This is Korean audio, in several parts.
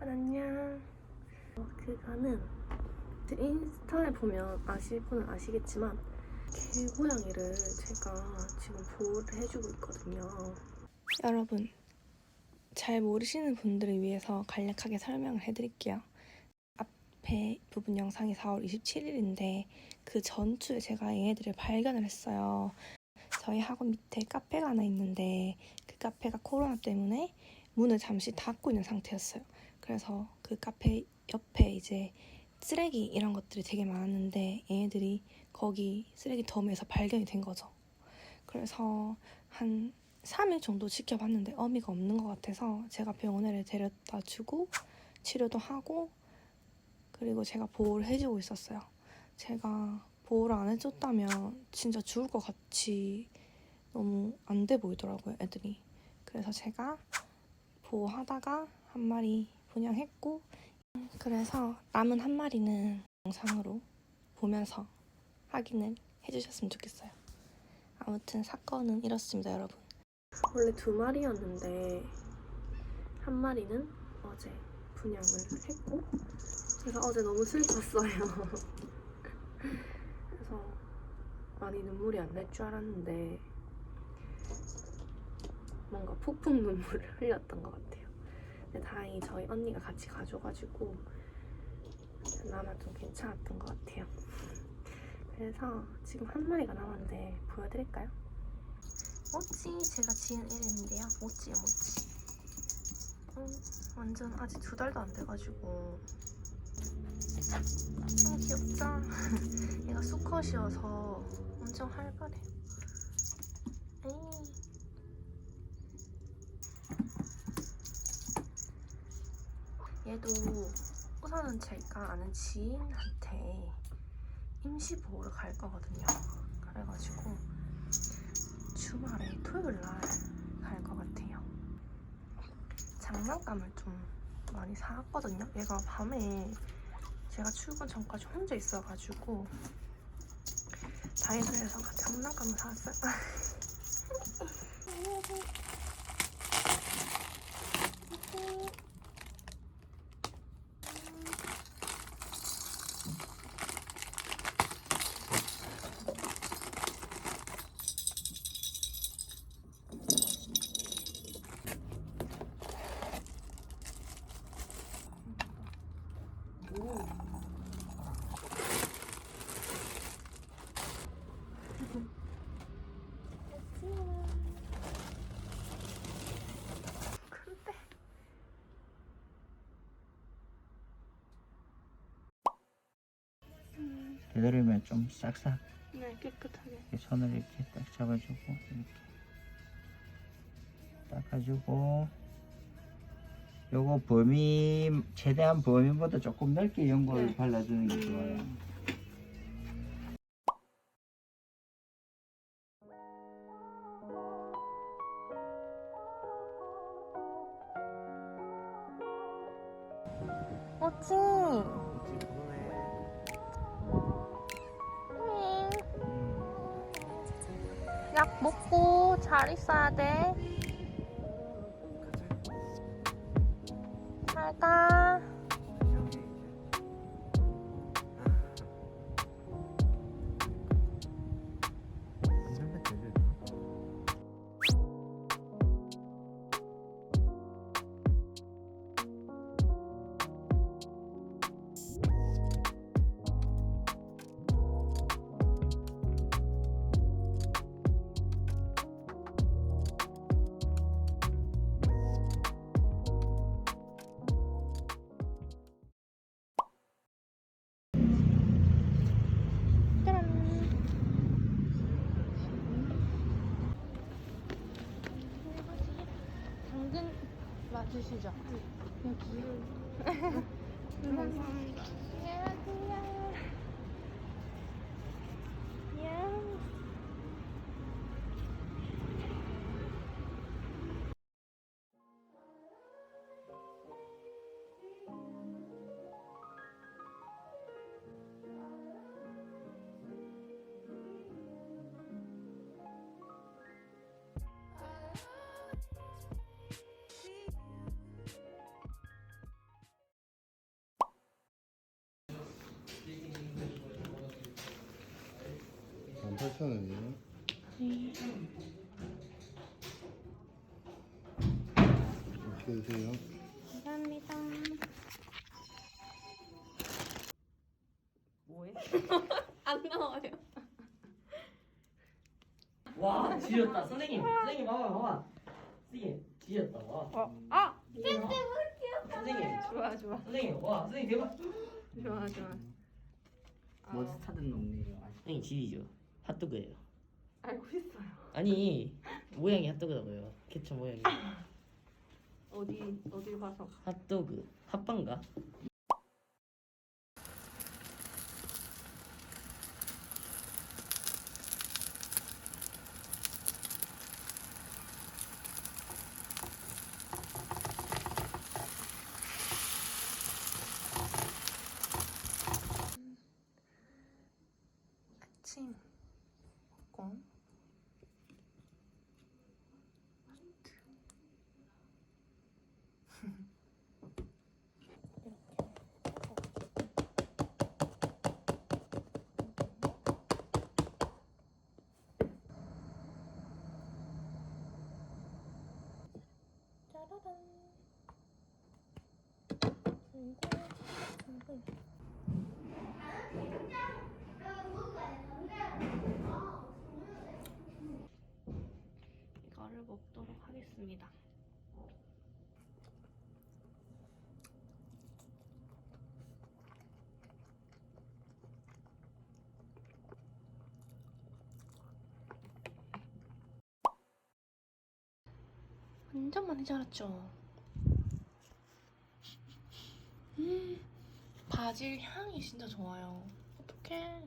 여러분 안녕. 어, 그거는 제 인스타에 보면 아실 분은 아시겠지만 개고양이를 제가 지금 보호를 해주고 있거든요. 여러분 잘 모르시는 분들을 위해서 간략하게 설명을 해드릴게요. 앞에 부분 영상이 4월 27일인데 그 전주에 제가 얘네들을 발견을 했어요. 저희 학원 밑에 카페가 하나 있는데 그 카페가 코로나 때문에 문을 잠시 닫고 있는 상태였어요. 그래서 그 카페 옆에 이제 쓰레기 이런 것들이 되게 많았는데 얘네들이 거기 쓰레기 덤에서 발견이 된 거죠. 그래서 한 3일 정도 지켜봤는데 어미가 없는 것 같아서 제가 병원에 데려다 주고 치료도 하고 그리고 제가 보호를 해주고 있었어요. 제가 보호를 안 해줬다면 진짜 죽을 것 같이 너무 안 돼 보이더라고요, 애들이. 그래서 제가 보호하다가 한 마리 분양했고 그래서 남은 한 마리는 영상으로 보면서 확인을 해주셨으면 좋겠어요. 아무튼 사건은 이렇습니다, 여러분. 원래 두 마리였는데 한 마리는 어제 분양을 했고 제가 어제 너무 슬펐어요. 그래서 많이 눈물이 안 날 줄 알았는데 뭔가 폭풍 눈물을 흘렸던 것 같아요. 근데 다행히 저희 언니가 같이 가져가지고 그나마 좀 괜찮았던 것 같아요. 그래서 지금 한 마리가 남았는데 보여드릴까요? 모찌 제가 지은 이름인데요. 모찌요 모찌. 어, 완전 아직 두 달도 안 돼가지고 너무 귀엽죠? 얘가 수컷이어서 엄청 활발해요. 에이. 얘도 우선은 제가 아는 지인한테 임시 보호를 갈 거거든요. 그래가지고 주말에 토요일 날 갈 것 같아요. 장난감을 좀 많이 사왔거든요. 얘가 밤에 제가 출근 전까지 혼자 있어가지고 다이소에서 장난감을 사왔어요. 근데 되도록이면 좀 싹싹 네 깨끗하게 이렇게 손을 이렇게 딱 잡아주고 이렇게 닦아주고 요거 범위 최대한 범위보다 조금 넓게 연고를 네. 발라주는 게 좋아요. 잘 있어야 돼. 맞으시죠? 여기. 감사 8,000원이에요. 맛있게 드세요. 감사합니다. 뭐해? 안 나와요. 와 지렸다 선생님 선생님 봐봐 봐봐 선생님 지렸다 와 어, 아! 선생님 좋아, 좋아. 선생님 와 선생님 대박 좋아, 좋아. 아, 몬스타든 놈네요. 선생님 지리죠 핫도그예요 알고 있어요. 아니 모양이 핫도그라고요 케첩 모양이 어디, 어딜 봐서. 핫도그 핫빵가? 아침 먹고 짜라란 그리고 그리고 이거를 먹도록 하겠습니다. 완전 많이 자랐죠? 음, 바질 향이 진짜 좋아요. 어떡해.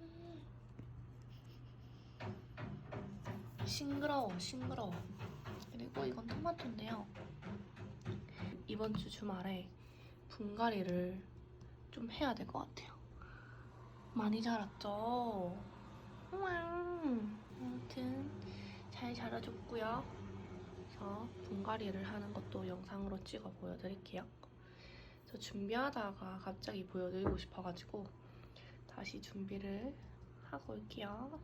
음. 싱그러워, 싱그러워. 그리고 이건 토마토인데요. 이번 주 주말에 분갈이를 좀 해야 될 것 같아요. 많이 자랐죠? 아무튼 잘 자라줬고요. 그래서 분갈이를 하는 것도 영상으로 찍어 보여드릴게요. 저 준비하다가 갑자기 보여드리고 싶어가지고 다시 준비를 하고 올게요.